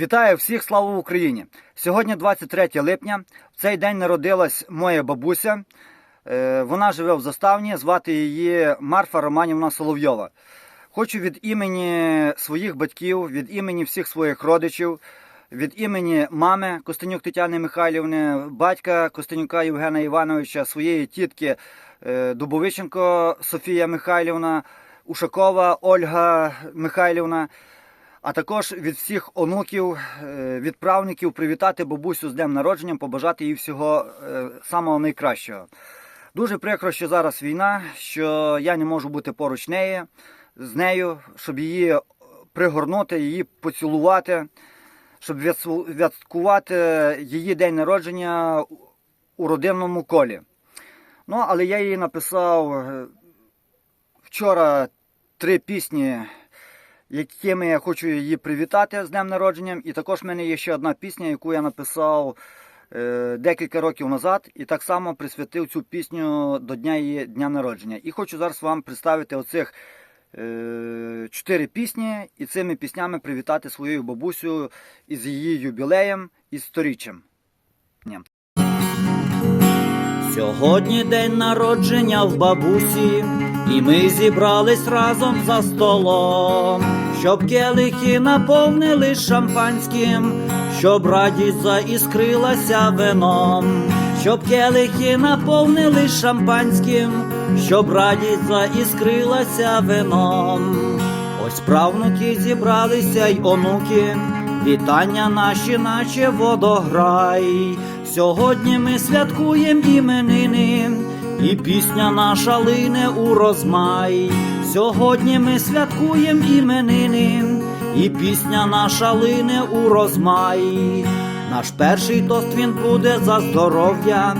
Вітаю всіх, слава Україні! Сьогодні 23 липня. В цей день народилась моя бабуся. Е, Вона живе в заставні, звати її Марфа Романівна Соловйова. Хочу від імені своїх батьків, від імені всіх своїх родичів, від імені мами Костенюк Тетяни Михайлівни, батька Костенюка Євгена Івановича, своєї тітки е, Дубовиченко Софія Михайлівна, Ушакова Ольга Михайлівна а також від всіх онуків, е, від правників привітати бабусю з днем народження, побажати їй всього е, самого найкращого. Дуже прикро, що зараз війна, що я не можу бути поруч неї, з нею, щоб її пригорнути, її поцілувати, щоб відсвяткувати її день народження у родинному колі. Ну, але я їй написав е, вчора три пісні якими я хочу її привітати з днем народження. І також в мене є ще одна пісня, яку я написав е, декілька років назад, і так само присвятив цю пісню до дня її дня народження. І хочу зараз вам представити оцих е, чотири пісні і цими піснями привітати свою бабусю із її юбілеєм і сторіччям. Сьогодні день народження в бабусі, і ми зібрались разом за столом, щоб келихи наповнили шампанським, щоб радість заіскрилася вином, щоб келихи наповнили шампанським, щоб радість заіскрилася вином. Ось правнуки зібралися й онуки, вітання наші, наче водограй. Сьогодні ми святкуємо іменини, і пісня наша лине у розмай. Сьогодні ми святкуємо іменини, і пісня наша лине у розмай. Наш перший тост він буде за здоров'я,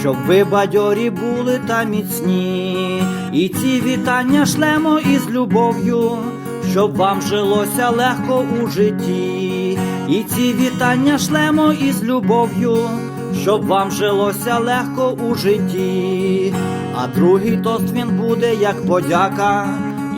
щоб ви бадьорі були та міцні. І ці вітання шлемо із любов'ю, щоб вам жилося легко у житті. І ці вітання шлемо із любов'ю, щоб вам жилося легко у житті. А другий тост він буде як подяка,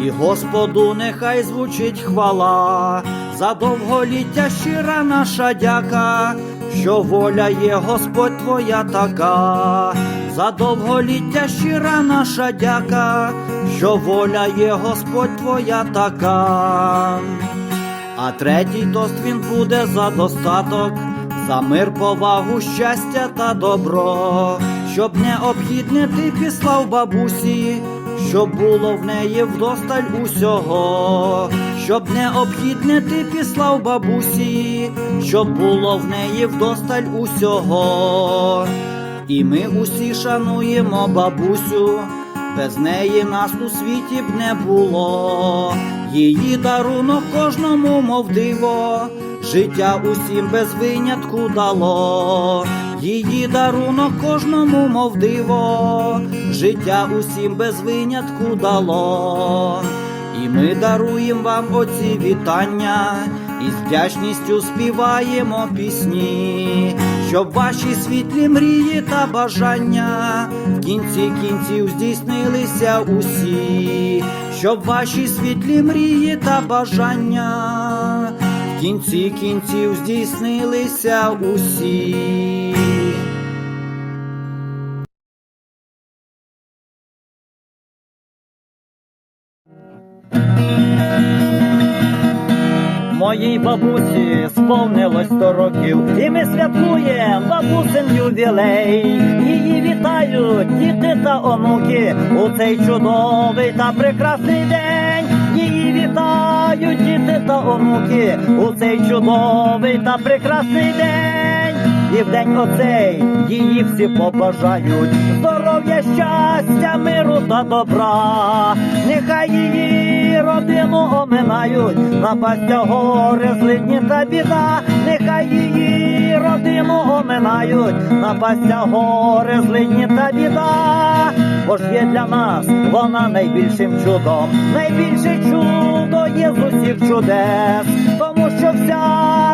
і Господу нехай звучить хвала. За довголіття щира наша дяка, що воля є Господь твоя така. За довголіття щира наша дяка, що воля є Господь твоя така. А третій тост він буде за достаток, за мир, повагу, щастя та добро, щоб необхідне ти післав бабусі, щоб було в неї вдосталь усього, щоб необхідне ти післав бабусі, щоб було в неї вдосталь усього. І ми усі шануємо бабусю, без неї нас у світі б не було. Її дарунок кожному, мов диво, життя усім без винятку дало. Її дарунок кожному, мов диво, життя усім без винятку дало. І ми даруємо вам оці вітання, і з вдячністю співаємо пісні, щоб ваші світлі мрії та бажання в кінці кінців здійснилися усі, щоб ваші світлі мрії та бажання кінці кінців здійснилися усі. Моїй бабусі сповнилось сто років, і ми святкуємо бабусин ювілей. Її вітають діти та онуки у цей чудовий та прекрасний день. Вітають діти та онуки у цей чудовий та прекрасний день. І в день оцей її всі побажають здоров'я, щастя, миру та добра. Нехай її родину оминають, напастя горе, злидні та біда. Нехай її родину оминають, напастя горе, злидні та біда. Бо ж є для нас вона найбільшим чудом, найбільше чудо є з усіх чудес, тому що вся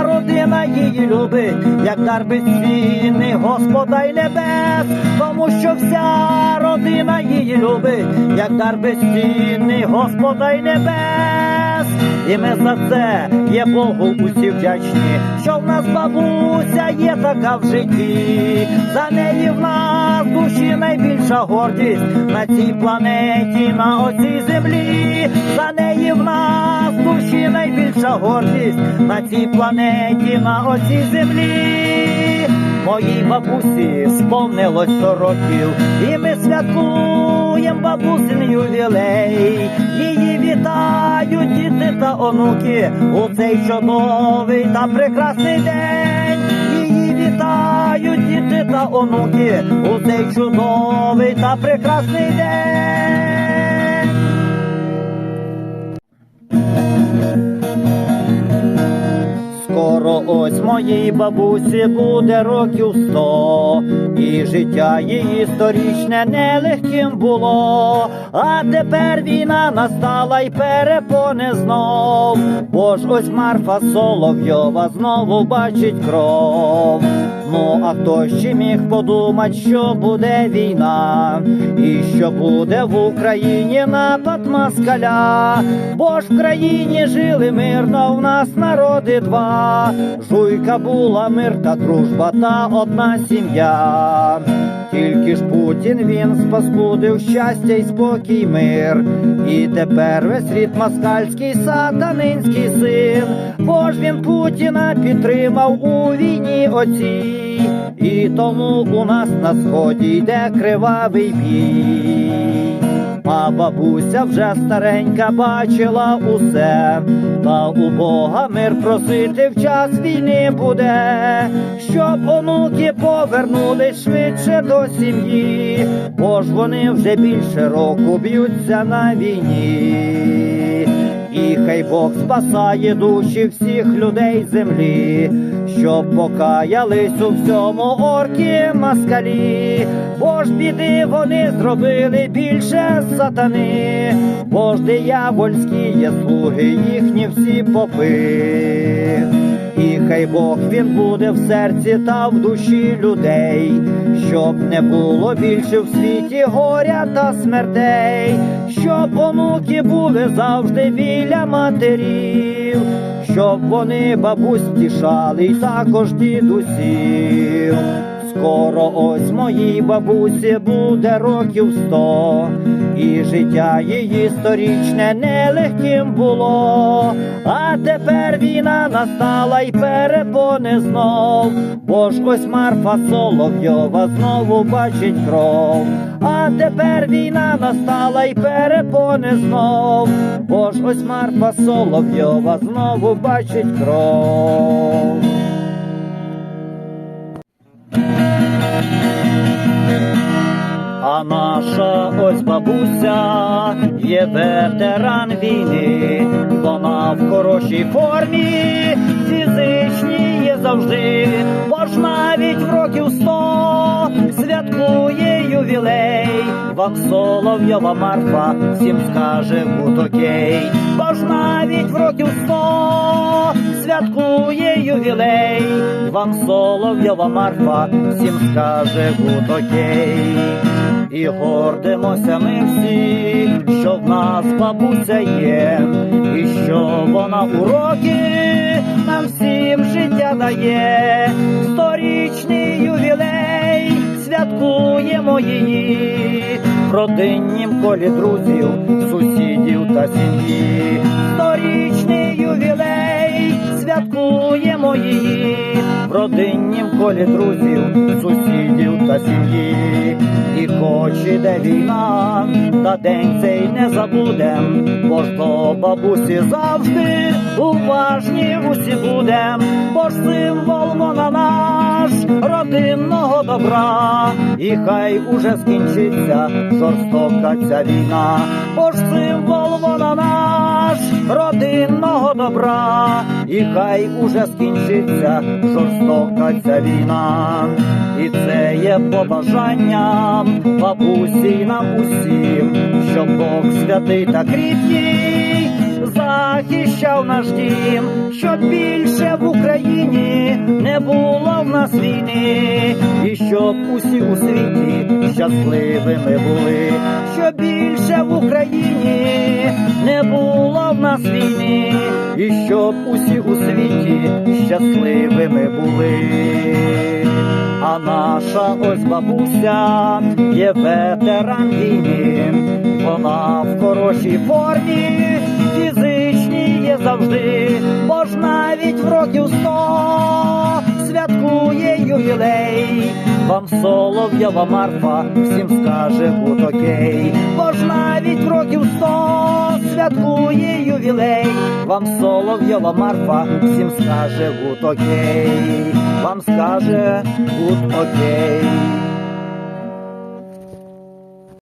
родина її любить, як дар безцінний Господа й небес, тому що вся родина її любить, як дар безцінний Господа й небес. Нас, і ми за це є Богу усі вдячні, що в нас бабуся є така в житті, за неї в нас душі найбільша гордість. На цій планеті, на оцій землі, за неї в нас душі найбільша гордість. На цій планеті, на оцій землі. Моїй бабусі сповнилось років, і ми святкуємо бабусин ювілей. Її вітають діти та онуки у цей чудовий та прекрасний день. Її вітають діти та онуки у цей чудовий та прекрасний день. Моїй бабусі буде років сто, і життя її сторічне нелегким було. А тепер війна настала й перепоне знов. Бо ж ось Марфа Соловйова знову бачить кров. Ну, а хто ще міг подумать, що буде війна, і що буде в Україні напад москаля, бо ж в країні жили мирно, в нас народи два. Жуйка була мир та дружба та одна сім'я. Тільки ж Путін він спаскудив щастя й спокій мир. І тепер весь рід москальський сатанинський син. Бо ж він Путіна підтримав у війні оцій. І тому у нас на сході йде кривавий бій. А бабуся вже старенька бачила усе, та у Бога мир просити в час війни буде, щоб онуки повернули швидше до сім'ї, бо ж вони вже більше року б'ються на війні. Хай Бог спасає душі всіх людей землі, щоб покаялись у всьому орки москалі, бо ж біди вони зробили більше сатани, бо ж диявольські є слуги, їхні всі попи. І хай Бог він буде в серці та в душі людей, щоб не було більше в світі горя та смертей, щоб онуки були завжди біля матерів, щоб вони бабусь втішали й також дідусів. Скоро ось моїй бабусі буде років сто, життя її сторічне нелегким було. А тепер війна настала й перепони знов, бо ж ось Марфа Соловйова знову бачить кров. А тепер війна настала й перепони знов, бо ж ось Марфа Соловйова знову бачить кров. А наша ось бабуся є ветеран війни, вона в хорошій формі, фізичній є завжди, бо ж навіть в років сто святкує ювілей, вам Соловйова Марфа всім скаже окей, бо ж навіть в років сто святкує ювілей, вам Соловйова Марфа всім скаже окей. І гордимося ми всі, що в нас бабуся є, і що вона уроки нам всім життя дає, сторічний ювілей, святкуємо її, родиннім колі друзів, сусідів та сім'ї, сторічний ювілей, святкуємо її, в родиннім колі друзів, сусідів та сім'ї. І хоч іде війна, та день цей не забудем, бо ж до бабусі завжди уважні усі будем, бо ж символ вона наш родинного добра, і хай уже скінчиться жорстока ця війна, бо ж символ вона наш родинного добра, і хай уже скінчиться жорстока ця війна, і це є побажанням бабусі нам усім, щоб Бог святий та кріпкий захищав наш дім, щоб більше в Україні не було в нас війни, і щоб усі у світі щасливими були, щоб більше в Україні не було в нас війни, і щоб усі у світі щасливими були. А наша ось бабуся є ветеран війни, вона в хорошій формі, є завжди, бо ж навіть в років сто святкує ювілей. Вам Солов'єва Марфа всім скаже гуд окей, бо ж навіть в років сто святкує ювілей. Вам Солов'єва Марфа всім скаже гуд окей, вам скаже гуд окей.